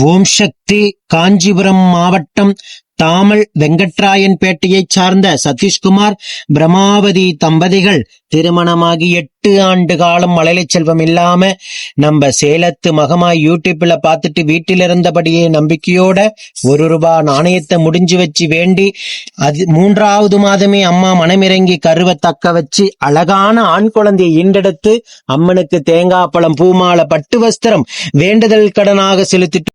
ஓம் சக்தி காஞ்சிபுரம் மாவட்டம் தாமல் வெங்கட்ராயன்பேட்டையைச் சார்ந்த சதீஷ்குமார் பிரமாவதி தம்பதிகள் திருமணமாகி எட்டு ஆண்டு காலம் மழலை செல்வம் இல்லாம நம்ம சேலத்து மகமா யூடியூப்ல பார்த்துட்டு வீட்டில் இருந்தபடியே நம்பிக்கையோட ஒரு ரூபா நாணயத்தை முடிஞ்சு வச்சு வேண்டி அது மூன்றாவது மாதமே அம்மா மனமிறங்கி கருவை தக்க வச்சு அழகான ஆண் குழந்தையை ஈண்டெடுத்து அம்மனுக்கு தேங்காய் பழம் பூமாலை பட்டு வஸ்திரம் வேண்டுதல் கடனாக செலுத்திட்டு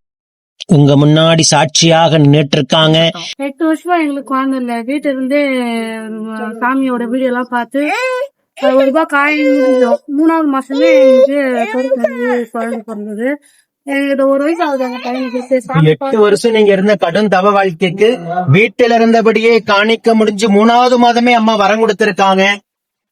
உங்க முன்னாடி சாட்சியாக நின்னுட்டு இருக்காங்க எட்டு வருஷமா எங்களுக்கு குழந்தை இல்ல. வீட்டுல இருந்தே சாமியோட வீடியோ எல்லாம் பார்த்து ஒரு ரூபாய் முடிஞ்சோம் மூணாவது மாசமே எங்களுக்கு குழந்தை பிறந்தது. எட்டு வருஷம் நீங்க இருந்த கடும் தவ வாழ்க்கைக்கு வீட்டில் இருந்தபடியே காணிக்க முடிஞ்சு மூணாவது மாதமே அம்மா வரம் கொடுத்திருக்காங்க.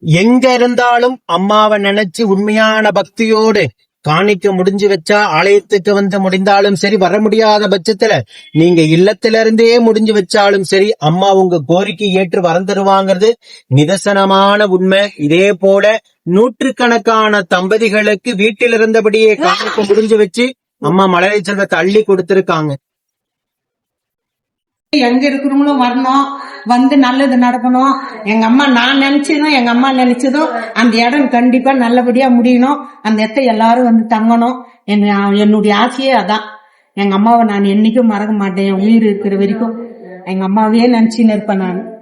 எங்க இருந்தாலும் அம்மாவை நினைச்சு உண்மையான பக்தியோடு காணிக்க முடிஞ்சு வச்சா ஆலயத்துக்கு வந்து முடிந்தாலும் சரி வர முடியாத பட்சத்துல நீங்க இல்லத்திலிருந்தே முடிஞ்சு வச்சாலும் சரி அம்மா உங்க கோரிக்கை ஏற்று வரம் தருவாங்கிறது நிதர்சனமான உண்மை. இதே போல நூற்றுக்கணக்கான தம்பதிகளுக்கு வீட்டில் இருந்தபடியே காணிக்க முடிஞ்சு வச்சு அம்மா மலரை செல்வத்தை அள்ளி கொடுத்திருக்காங்க. எங்க இருக்கிறவங்களும் வரணும் வந்து நல்லது நடக்கணும். எங்க அம்மா நான் நினைச்சதும் எங்க அம்மா நினைச்சதும் அந்த இடம் கண்டிப்பா நல்லபடியா முடியணும். அந்த இடத்த எல்லாரும் வந்து தங்கணும். என்னுடைய ஆசையே அதான். எங்க அம்மாவை நான் என்னைக்கும் மறக்க மாட்டேன். என் உயிர் இருக்கிற வரைக்கும். எங்க அம்மாவையே நினைச்சுன்னு இருப்பேன் நான்.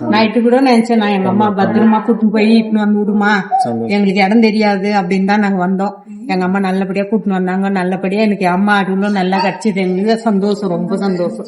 நைட்டு கூட நினைச்சேன். நான் எங்க அம்மா பத்திரமா கூட்டிட்டு போய் இட்டுன்னு வந்து விடுமா? எங்களுக்கு இடம் தெரியாது அப்படின்னு தான் நாங்க வந்தோம். எங்க அம்மா நல்லபடியா கூட்டின்னு வந்தாங்க. நல்லபடியா எனக்கு அம்மா அருளும் நல்லா கிடைச்சது. எங்களுக்கு சந்தோஷம் ரொம்ப சந்தோஷம்.